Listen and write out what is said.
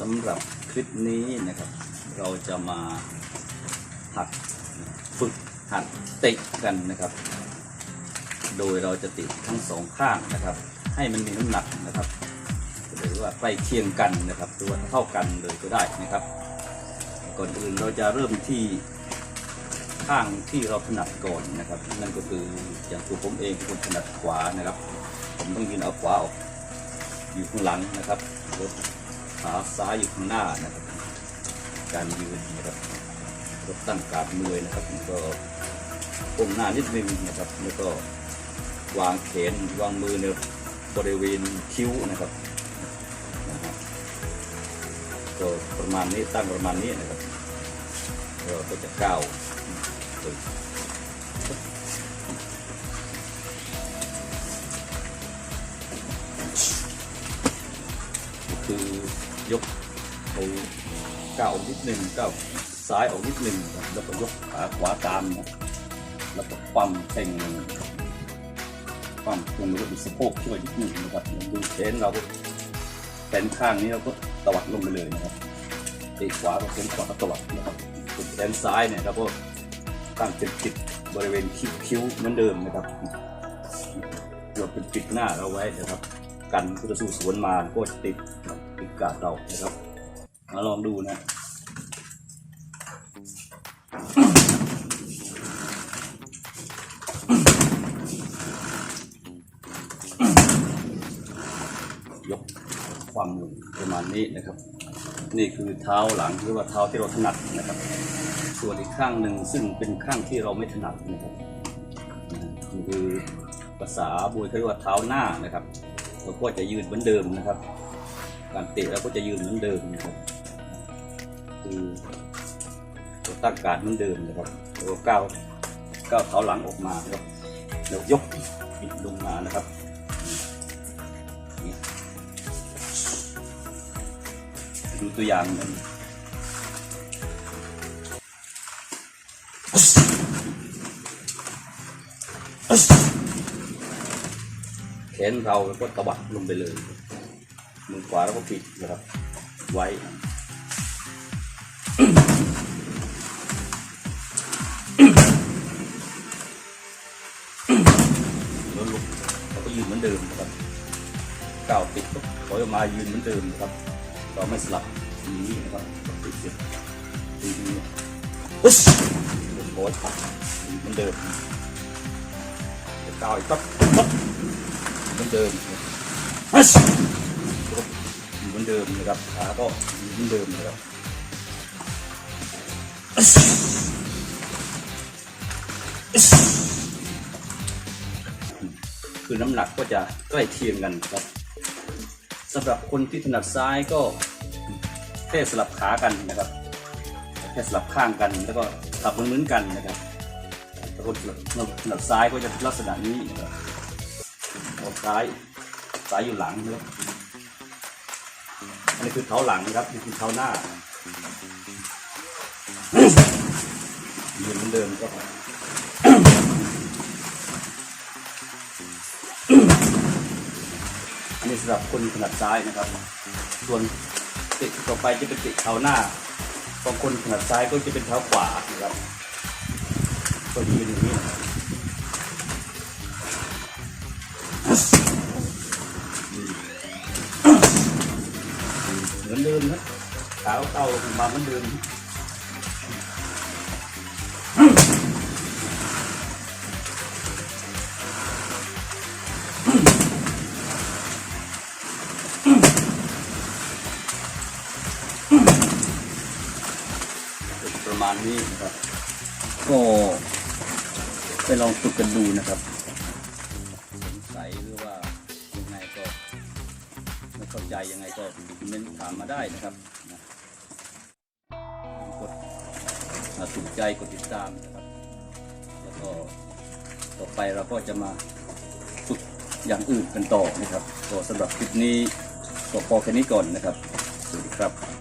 สำหรับคลิปนี้นะครับ เราจะมาหัดฝึกหัดเตะกันนะครับ โดยเราจะติดทั้งสองข้างนะครับ ให้มันมีน้ำหนักนะครับ หรือว่าใกล้เคียงกันนะครับหรือว่าเท่ากันเลยก็ได้นะครับ ก่อนอื่นเราจะเริ่มที่ข้างที่เราถนัดก่อนนะครับ นั่นก็คืออย่างตัวผมเองคนถนัดขวานะครับ ผมต้องยืนเอาขวาออกอยู่ข้างหลังนะครับ ขาซ้ายอยู่ข้างหน้านะครับ การยืนนะครับรบตั้งการมือนะครับแล้วก็ก้มหน้านิดนึงนะครับ แล้วก็วางแขนวางมือในบริเวณคิ้วนะครับนะครับก็ประมาณนี้ตั้งประมาณนี้นะครับเราก็จะก้าวคือ ยกไปก้าวออกนิดหนึ่งก้าวซ้ายออกนิดหนึ่งแล้วก็ยกขาขวาตามนะแล้วก็ปั้มเต่งปั้มตรงนี้ก็ดูสะโพกช่วยนิดหนึ่งนะครับดูแขนเราก็แขนข้างนี้เราก็ตวัดลงไปเลยนะครับตีขวาก็เป็นขวาตวัดนะครับส่วนแขนซ้ายเนี่ยเราก็ตั้งเป็นปิดบริเวณคิ้วคิ้วเหมือนเดิมนะครับเราเป็นปิดหน้าเราไว้นะครับ กันพุทธสู้สวนมาก็ติด ติดกาดเรานะครับ มาลองดูนะยกความลงประมาณนี้นะครับ นี่คือเท้าหลังหรือว่าเท้าที่เราถนัดนะครับ ส่วนอีกข้างหนึ่งซึ่งเป็นข้างที่เราไม่ถนัดนะครับนี่คือภาษาบุยเขาเรียกว่าเท้าหน้านะครับเราก็จะยืนเหมือนเดิมนะครับ การเตะเราก็จะยืนเหมือนเดิมนะครับคือเราตั้งการเหมือนเดิมนะครับเราก้าวก้าวเท้าหลังออกมาครับแล้วยกบิดลงมานะครับดูตัวอย่างหนึ่งแขนเราก็ตวัดลงไปเลย มือขวาแล้วก็ปิดนะครับ ไว้แล้วลุกเราก็ยืนเหมือนเดิมนะครับก้าวติดก็ถอยออกมายืนเหมือนเดิมนะครับ เราไม่สลับทีนี้นะครับติดเสียบทีนี้อุ๊ยโอ้ยเหมือนเดิมก้าวอีกปั๊บปั๊บเหมือนเดิมอุ๊ย เดิมนะครับ ขาก็เหมือนเดิมนะครับคือน้ำหนักก็จะใกล้เคียงกันครับสำหรับคนที่ถนัดซ้ายก็แค่สลับขากันนะครับแค่สลับข้างกัน แล้วก็ขับเหมือนๆกันนะครับแต่คนถนัดซ้ายก็จะลักษณะนี้นะครับซ้ายซ้ายอยู่หลังนะครับ นนี้คือเท้าหลังนะครับนี่คือเท้าหน้ายืนเหมือนเดิมก็อันนี้สำหรับคนถนัดซ้ายนะครับ ส่วนติดต่อไปจะเป็นติดเท้าหน้าของคนถนัดซ้ายก็จะเป็นเท้าขวานะครับก็ยืนอย่างนี้ มือนเดิมนะขาเต้ามาเหมือนเดิมประมาณนี้นะครับ ก็ไปลองฝึกกันดูนะครับ เข้าใจยังไงก็คอมเมนต์ถามมาได้นะครับนะกดอ่าถูกใจกดติดตามนะครับ แล้วก็ต่อไปเราก็จะมาฝึกอย่างอื่นกันต่อนะครับก็สำหรับคลิปนี้ก็พอแค่นี้ก่อนนะครับ สวัสดีครับ